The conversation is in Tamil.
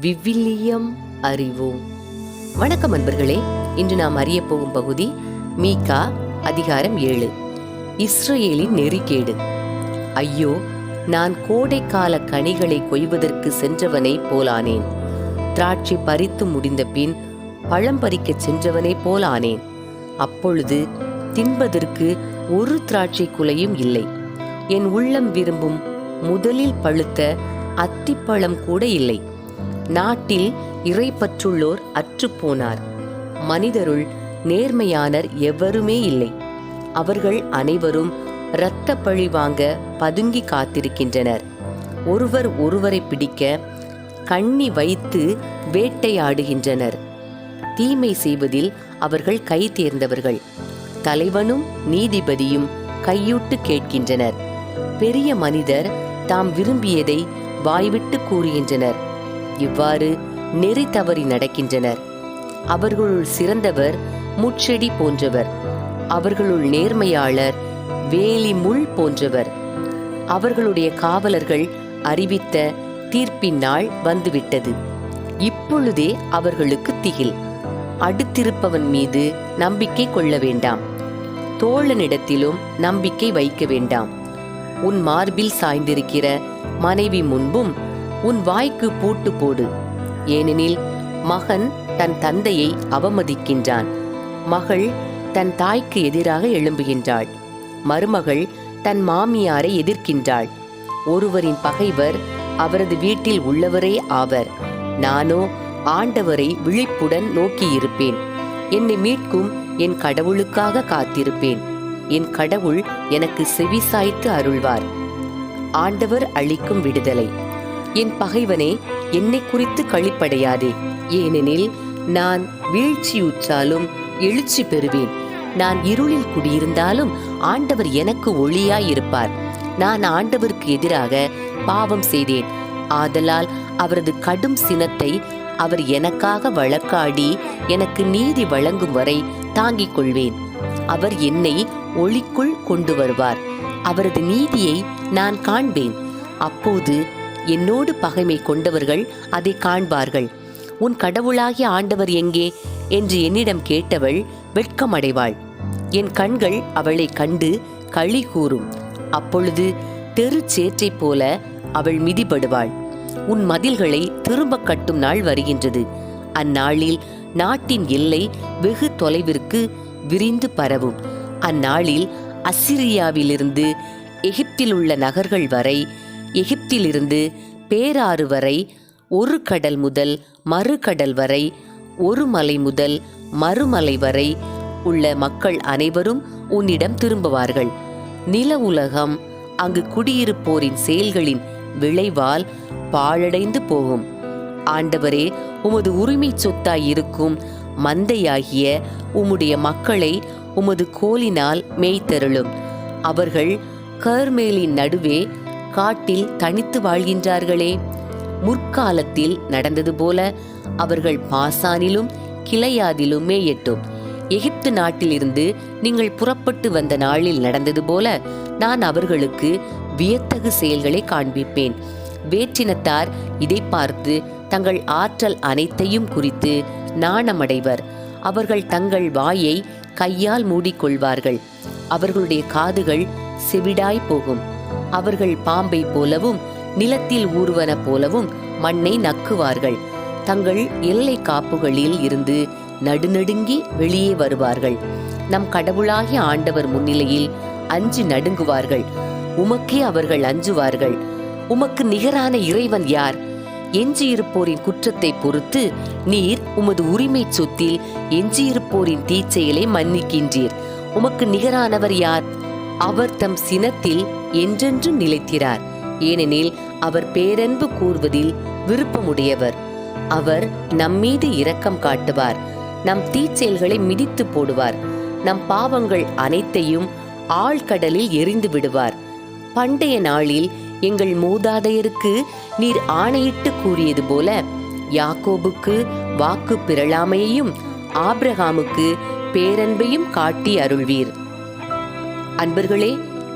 விவிலியம் அறிவோம். வணக்கம் அன்பர்களே இன்று நாம் அறிய போகும் பகுதி மீகா அதிகாரம் ஏழு. இஸ்ரேலின் நெறிகேடு. ஐயோ நான் கோடைக்கால கனிகளை கொய்வதற்கு சென்றவனை போலானேன். திராட்சை பறித்து முடிந்த பின் பழம் பறிக்கச் சென்றவனை போலானேன். அப்பொழுது தின்பதற்கு ஒரு திராட்சை குலையும் இல்லை. என் உள்ளம் விரும்பும் முதலில் பழுத்த அத்திப்பழம் கூட இல்லை. நாட்டில் இறைப்பற்றுள்ளோர் அற்றுப்போனார். மனிதருள் நேர்மையானர் எவருமே இல்லை. அவர்கள் அனைவரும் இரத்த பழி வாங்க பதுங்கி காத்திருக்கின்றனர். ஒருவர் ஒருவரை பிடிக்க கண்ணி வைத்து வேட்டையாடுகின்றனர். தீமை செய்வதில் அவர்கள் கை தேர்ந்தவர்கள். தலைவனும் நீதிபதியும் கையூட்டு கேட்கின்றனர். பெரிய மனிதர் தாம் விரும்பியதை வாய்விட்டு கூறுகின்றனர். இவ்வாறு நெறி தவறி நடக்கின்றனர். அவர்களுள் சிறந்தவர் முட்செடி போன்றவர். அவர்களுள் நேர்மையாளர் வேலி முள் போன்றவர். அவர்களுடைய காவலர்கள் அறிவித்த தீர்ப்பின் நாள் வந்துவிட்டது. இப்பொழுதே அவர்களுக்கு திகில். அடுத்திருப்பவன் மீது நம்பிக்கை கொள்ள வேண்டாம். தோழனிடத்திலும் நம்பிக்கை வைக்க வேண்டாம். உன் மார்பில் சாய்ந்திருக்கிற மனைவி முன்பும் உன் வாய்க்கு பூட்டு போடு. ஏனெனில் மகன் தன் தந்தையை அவமதிக்கின்றான். மகள் தன் தாய்க்கு எதிராக எழும்புகின்றாள். மருமகள் தன் மாமியாரை எதிர்க்கின்றாள். ஒருவரின் பகைவர் அவரது வீட்டில் உள்ளவரே ஆவர். நானோ ஆண்டவரை விழிப்புடன் நோக்கியிருப்பேன். என்னை மீட்கும் என் கடவுளுக்காக காத்திருப்பேன். என் கடவுள் எனக்கு செவிசாய்த்து அருள்வார். ஆண்டவர் அளிக்கும் விடுதலை. என் பகைவனே என்னை குறித்து கழிப்படையாதே. ஏனெனில் நான் வீழ்ச்சியுற்றாலும் எழுச்சி பெறுவேன். நான் இருளில் குடியிருந்தாலும் ஆண்டவர் எனக்கு ஒளியாயிருப்பார். நான் ஆண்டவருக்கு எதிராக பாவம் செய்தேன். ஆதலால் அவரது கடும் சினத்தை அவர் எனக்காக வழக்காடி எனக்கு நீதி வழங்கும் வரை தாங்கிக் கொள்வேன். அவர் என்னை ஒளிக்குள் கொண்டு வருவார். அவரது நீதியை நான் காண்பேன். அப்போது என்னோடு பகைமை கொண்டவர்கள் அதை காண்பார்கள். உன் கடவுளாகிய ஆண்டவர் எங்கே? என்று என்னிடம் கேட்டவள் வெட்கமடைவாள். என் கண்கள் அவளை கண்டு களி கூறும். அப்பொழுது தெரு சேற்றைப் போல அவள் மிதிபடுவாள். உன் மதில்களை திரும்ப கட்டும் நாள் வருகின்றது. அந்நாளில் நாட்டின் எல்லை வெகு தொலைவிற்கு விரிந்து பரவும். அந்நாளில் அசிரியாவிலிருந்து எகிப்தில் உள்ள நகர்கள் வரை எகிப்திலிருந்து பேராறு வரை ஒரு கடல் முதல் மறுகடல் வரை ஒரு மலை முதல் மறுமலை வரை உள்ள மக்கள் அனைவரும் உன்னிடம் திரும்புவார்கள். நில உலகம் அங்கு குடியிருப்போரின் செயல்களின் விளைவால் பாழடைந்து போகும். ஆண்டவரே உமது உரிமை சொத்தாய் இருக்கும் மந்தையாகிய உம்முடைய மக்களை உமது கோலினால் மேய்த்தருளும். அவர்கள் கர்மேலின் நடுவே காட்டில் தனித்து வாழ்கின்றார்களே. முற்காலத்தில் நடந்தது போல அவர்கள் பாசானிலும் கிளையாதிலும் மேயட்டும். எகிப்து நாட்டிலிருந்து நீங்கள் புறப்பட்டு வந்த நாளில் நடந்தது போல நான் அவர்களுக்கு வியத்தகு செயல்களை காண்பிப்பேன். வேற்றினத்தார் இதை பார்த்து தங்கள் ஆற்றல் அனைத்தையும் குறித்து நாணமடைவர். அவர்கள் தங்கள் வாயை கையால் மூடிக்கொள்வார்கள். அவர்களுடைய காதுகள் செவிடாய் போகும். அவர்கள் பாம்பை போலவும் நிலத்தில் ஊர்வன போலவும் மண்ணை நக்குவார்கள். தங்கள் எல்லை காப்புகளில் இருந்து நடுநடுங்கி வெளியே வருவார்கள். நம் கடவுளாகிய ஆண்டவர் முன்னிலையில் அஞ்சு நடுங்குவார்கள். உமக்கே அவர்கள் அஞ்சுவார்கள். உமக்கு நிகரான இறைவன் யார்? எஞ்சியிருப்போரின் குற்றத்தை பொறுத்து நீர் உமது உரிமை சொத்தில் எஞ்சியிருப்போரின் தீச்செயலை மன்னிக்கின்றீர். உமக்கு நிகரானவர் யார்? அவர் தம் சினத்தில் என்றென்றும் நிலைத்திறார் ஏனெனில் அவர் பேரன்பு கூர்வதில் விருப்பமுடையவர். அவர் நம்மீது இரக்கம் காட்டுவார். நம் தீச்செயல்களை மிதித்து போடுவார். நம் பாவங்கள் அனைத்தையும் ஆழ்கடலில் எரிந்து விடுவார். பண்டைய நாளில் எங்கள் மூதாதையருக்கு நீர் ஆணையிட்டு கூறியது போல யாக்கோபுக்கு வாக்கு பிறழாமையையும் ஆப்ரஹாமுக்கு பேரன்பையும் காட்டி அருள்வீர். அன்பர்களே